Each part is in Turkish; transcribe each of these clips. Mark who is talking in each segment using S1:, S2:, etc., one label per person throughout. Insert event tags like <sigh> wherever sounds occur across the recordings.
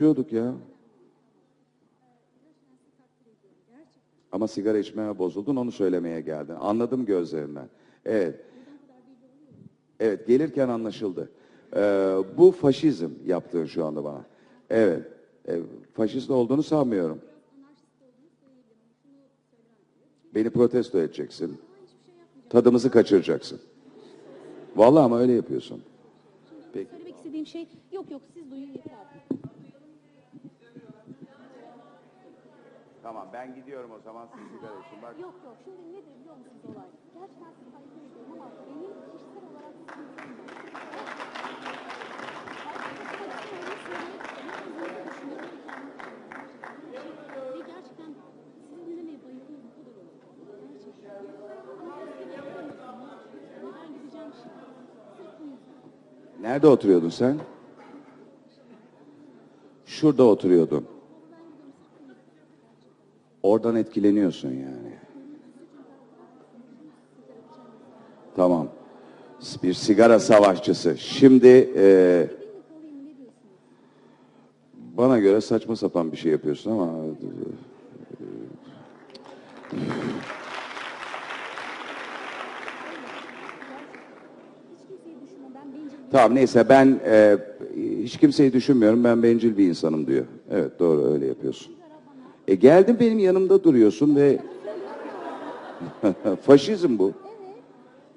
S1: Diyorduk ya. Ama sigara içmeye bozuldun onu söylemeye geldin. Anladım gözlerinden. Evet. Evet gelirken anlaşıldı. Ee, bu faşizm yaptığın şu anda bana. Evet. E, faşist olduğunu sanmıyorum. Beni protesto edeceksin. Tadımızı kaçıracaksın. Vallahi ama öyle yapıyorsun. Peki.
S2: Söylemek istediğim şey yok yok siz duyun yeter
S1: Tamam ben gidiyorum o zaman siz sigara için. Bak.
S2: Yok yok şimdi nedir biliyor musunuz olay? Gerçekten sizi takdir ediyorum ama benim kişisel olarak sıkıntım var. Ve gerçekten sizi dinlemeye bayılıyorum. Bu kadar olur. Gerçekten. Ama siz de yapamıyorsunuz. Ve ben gideceğim şimdi. Sırf bu yüzden.
S1: Nerede oturuyordun sen? Şurada oturuyordun. Oradan etkileniyorsun yani. Tamam. Bir sigara savaşçısı. Şimdi e, bana göre saçma sapan bir şey yapıyorsun ama e, Tamam neyse ben e, hiç kimseyi düşünmüyorum. Ben bencil bir insanım diyor. Evet doğru öyle yapıyorsun. E geldin benim yanımda duruyorsun ve <laughs> faşizm bu.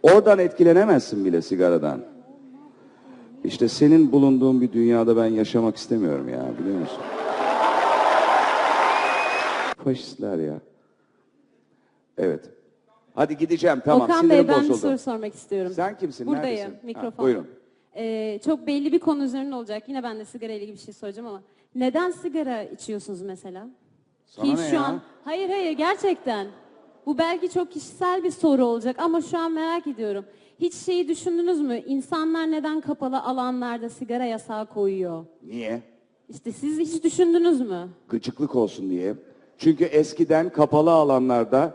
S1: Oradan etkilenemezsin bile sigaradan. İşte senin bulunduğun bir dünyada ben yaşamak istemiyorum ya biliyor musun? Faşistler ya. Evet. Hadi gideceğim tamam
S3: Okan
S1: sinirim
S3: Bey ben bir
S1: bozuldu.
S3: soru sormak istiyorum.
S1: Sen kimsin?
S3: Buradayım,
S1: Neredesin? Ha,
S3: mikrofon.
S1: buyurun.
S3: Ee, çok belli bir konu üzerine olacak. Yine ben de sigara ile ilgili bir şey soracağım ama neden sigara içiyorsunuz mesela?
S1: Sana
S3: Ki
S1: ne
S3: şu
S1: ya?
S3: an hayır hayır gerçekten. Bu belki çok kişisel bir soru olacak ama şu an merak ediyorum. Hiç şeyi düşündünüz mü? İnsanlar neden kapalı alanlarda sigara yasağı koyuyor?
S1: Niye?
S3: İşte siz hiç düşündünüz mü?
S1: gıcıklık olsun diye. Çünkü eskiden kapalı alanlarda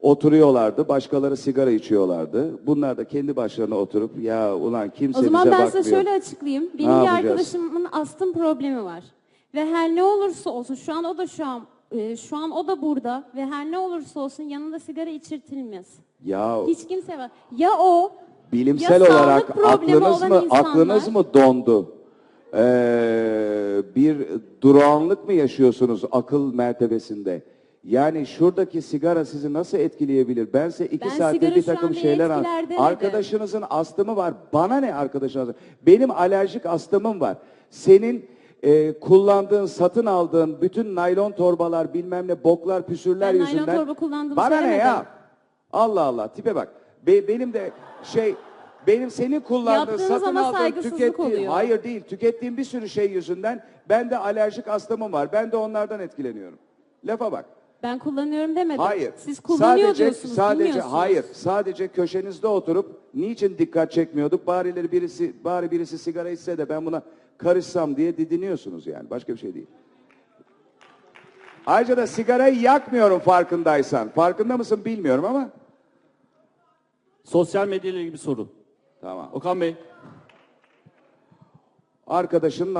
S1: oturuyorlardı, başkaları sigara içiyorlardı. Bunlar da kendi başlarına oturup ya ulan kimse
S3: O zaman
S1: bize
S3: ben
S1: bakmıyor.
S3: size şöyle açıklayayım. Benim bir
S1: yapacağız?
S3: arkadaşımın astım problemi var. Ve her ne olursa olsun şu an o da şu an e, şu an o da burada ve her ne olursa olsun yanında sigara içirtilmez.
S1: Ya
S3: Hiç kimse var. Ya o
S1: bilimsel
S3: ya sağlık
S1: olarak
S3: problemi
S1: aklınız
S3: olan
S1: mı
S3: insanlar-
S1: aklınız mı dondu? Ee, bir durağanlık mı yaşıyorsunuz akıl mertebesinde? Yani şuradaki sigara sizi nasıl etkileyebilir? Ben size iki
S3: Ben
S1: saatte
S3: sigara
S1: bir
S3: şu an
S1: takım
S3: beni
S1: şeyler an-
S3: etkiler demedim.
S1: Arkadaşınızın astımı var. Bana ne arkadaşınız? Benim alerjik astımım var. Senin e, kullandığın, satın aldığın bütün naylon torbalar, bilmem ne boklar, püsürler
S3: Ben naylon
S1: yüzünden.
S3: torba kullandığımı
S1: Bana ne
S3: söylemedim.
S1: ya? Allah Allah tipe bak. Be- benim de şey benim senin kullandığın
S3: Yaptığınız
S1: satın
S3: ama
S1: aldığın
S3: saygısızlık
S1: tükettiğin
S3: oluyor.
S1: hayır değil tükettiğim bir sürü şey yüzünden ben de alerjik astımım var. Ben de onlardan etkileniyorum. Lafa bak.
S3: ben kullanıyorum demedim.
S1: Hayır.
S3: Siz kullanıyor
S1: sadece,
S3: diyorsunuz.
S1: Sadece
S3: bilmiyorsunuz.
S1: hayır. Sadece köşenizde oturup niçin dikkat çekmiyorduk? Barileri birisi bari birisi sigara içse de ben buna karışsam diye didiniyorsunuz yani. Başka bir şey değil. Ayrıca da sigarayı yakmıyorum farkındaysan. Farkında mısın bilmiyorum ama.
S4: Sosyal medya ile ilgili bir soru.
S1: Tamam.
S4: Okan Bey.
S1: Arkadaşının